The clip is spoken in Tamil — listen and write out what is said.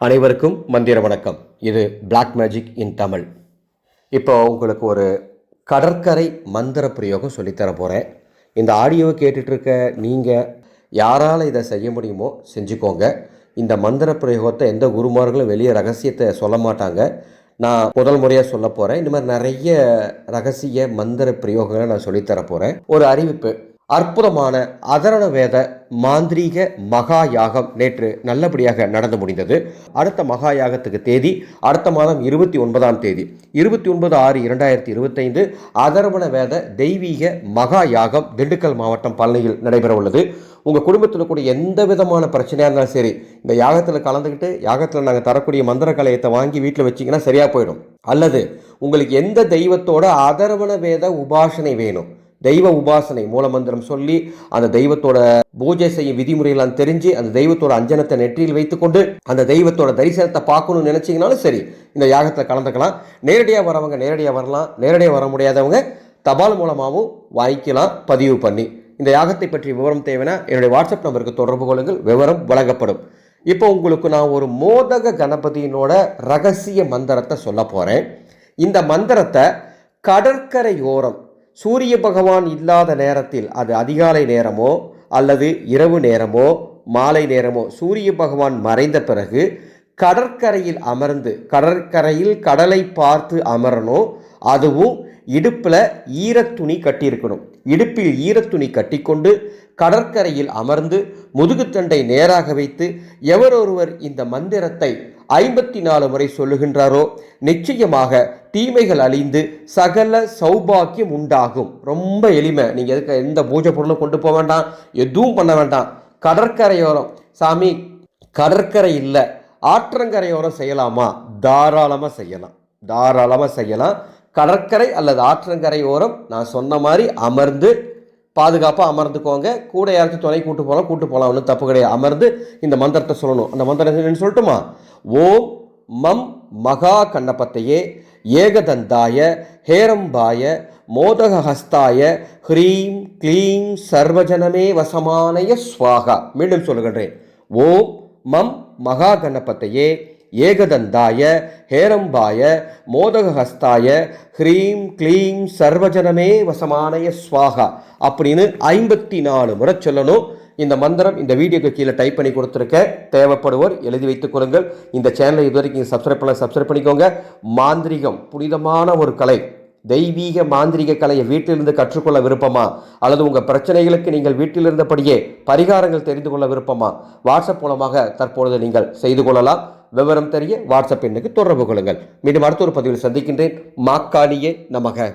அனைவருக்கும் மந்திர வணக்கம். இது பிளாக் மேஜிக் இன் தமிழ் இப்போ உங்களுக்கு ஒரு கடற்கரை மந்திர பிரயோகம் சொல்லித்தர போகிறேன் இந்த ஆடியோவை கேட்டுட்ருக்க நீங்கள் யாரால் இதை செய்ய முடியுமோ செஞ்சுக்கோங்க. இந்த மந்திர பிரயோகத்தை எந்த குருமார்களும் வெளியே ரகசியத்தை சொல்ல மாட்டாங்க. நான் முதல் முறையாக சொல்ல போகிறேன் இந்த மாதிரி நிறைய ரகசிய மந்திர பிரயோகங்களை நான் சொல்லித்தர போகிறேன் ஒரு அறிவிப்பு. அற்புதமான அதரண வேத மாந்திரீக மகா யாகம் நேற்று நல்லபடியாக நடந்து முடிந்தது. அடுத்த மகா யாகத்துக்கு தேதி அடுத்த மாதம் இருபத்தி ஒன்பதாம் தேதி. இருபத்தி ஒன்பது ஆறு இரண்டாயிரத்தி இருபத்தைந்து அதர்வண வேத தெய்வீக மகா யாகம் திண்டுக்கல் மாவட்டம் பழனியில் நடைபெற உள்ளது. உங்கள் குடும்பத்தில் கூட எந்த விதமான பிரச்சனையாக இருந்தாலும் சரி இந்த யாகத்தில் கலந்துக்கிட்டு யாகத்தில் நாங்கள் தரக்கூடிய மந்திர கலையத்தை வாங்கி வீட்டில் வச்சிங்கன்னா சரியாக போயிடும். அல்லது உங்களுக்கு எந்த தெய்வத்தோட அதர்வண வேத உபாசனை வேணும்? தெய்வ உபாசனை மூலமந்திரம் சொல்லி அந்த தெய்வத்தோட பூஜை செய்யும் விதிமுறைகளாம் தெரிஞ்சு அந்த தெய்வத்தோட அஞ்சனத்தை நெற்றியில் வைத்துக்கொண்டு அந்த தெய்வத்தோட தரிசனத்தை பார்க்கணும்னு நினச்சிங்கனாலும் சரி இந்த யாகத்தில் கலந்துக்கலாம். நேரடியாக வரவங்க நேரடியாக வரலாம். நேரடியாக வர முடியாதவங்க தபால் மூலமாகவும் வாங்கிக்கலாம் பதிவு பண்ணி. இந்த யாகத்தை பற்றி விவரம் தேவைன்னா என்னுடைய வாட்ஸ்அப் நம்பருக்கு தொடர்பு கொள்ளுங்கள். விவரம் வழங்கப்படும். இப்போ உங்களுக்கு நான் ஒரு மோதக கணபதியினோட ரகசிய மந்திரத்தை சொல்ல போகிறேன் இந்த மந்திரத்தை கடற்கரையோரம் சூரிய பகவான் இல்லாத நேரத்தில் அது அதிகாலை நேரமோ அல்லது இரவு நேரமோ மாலை நேரமோ சூரிய பகவான் மறைந்த பிறகு கடற்கரையில் அமர்ந்து கடற்கரையில் கடலை பார்த்து அமரணும் அதுவும் இடுப்பில் ஈரத்துணி கட்டியிருக்கணும். இடுப்பில் ஈரத்துணி கட்டிக்கொண்டு கடற்கரையில் அமர்ந்து முதுகுத்தண்டை நேராக வைத்து எவரொருவர் இந்த மந்திரத்தை ஐம்பத்தி நாலு முறை சொல்லுகின்றாரோ நிச்சயமாக தீமைகள் அழிந்து சகல சௌபாக்கியம் உண்டாகும். ரொம்ப எளிமை. நீங்கள் எதுக்கு எந்த பூஜை பொருளும் கொண்டு போக வேண்டாம். எதுவும் பண்ண வேண்டாம். கடற்கரையோரம். சாமி கடற்கரை இல்லை. ஆற்றங்கரையோரம் செய்யலாமா? தாராளமாக செய்யலாம். தாராளமாக செய்யலாம். கடற்கரை அல்லது ஆற்றங்கரையோரம் நான் சொன்ன மாதிரி அமர்ந்து பாதுகாப்பாக அமர்ந்துக்கோங்க. கூட யாராச்சும் துணை கூட்டு போகலாம் கூட்டு போகலாம் ஒன்றும் தப்பு கிடையாது. அமர்ந்து இந்த மந்திரத்தை சொல்லணும். அந்த மந்திரம் என்னன்னு சொல்லட்டுமா? ஓம் மம் மகா கண்ணப்பத்தையே ஏகதந்தாய ஹேரம்பாய மோதகஹஸ்தாய ஹ்ரீம் க்ளீம் சர்வஜனமே வசமானய ஸ்வாகா. மீண்டும் சொல்லுகின்றேன். ஓம் மம் மகா கணபத்தையே ஏகதந்தாய ஹேரம்பாய மோதகஹஸ்தாய ஹ்ரீம் க்ளீம் சர்வஜனமே வசமானய ஸ்வாகா அப்படின்னு ஐம்பத்தி நாலு முறை சொல்லணும். இந்த மந்திரம் இந்த வீடியோக்கு கீழே டைப் பண்ணி கொடுத்துருக்க தேவைப்படுவோர் எழுதி வைத்துக் கொள்ளுங்கள். இந்த சேனலை இது வரைக்கும் சப்ஸ்கிரைப் பண்ண சப்ஸ்கிரைப் பண்ணிக்கோங்க. மாந்திரிகம் புனிதமான ஒரு கலை. தெய்வீக மாந்திரிக கலையை வீட்டிலிருந்து கற்றுக்கொள்ள விருப்பமா? அல்லது உங்கள் பிரச்சனைகளுக்கு நீங்கள் வீட்டில் இருந்தபடியே பரிகாரங்கள் தெரிந்து கொள்ள விருப்பமா? வாட்ஸ்அப் மூலமாக தற்பொழுது நீங்கள் செய்து கொள்ளலாம். விவரம் தெரிய வாட்ஸ்அப் எண்ணுக்கு தொடர்பு கொள்ளுங்கள். மீண்டும் அடுத்த ஒரு பதிவில் சந்திக்கின்றேன். மாக்காளியே நமக.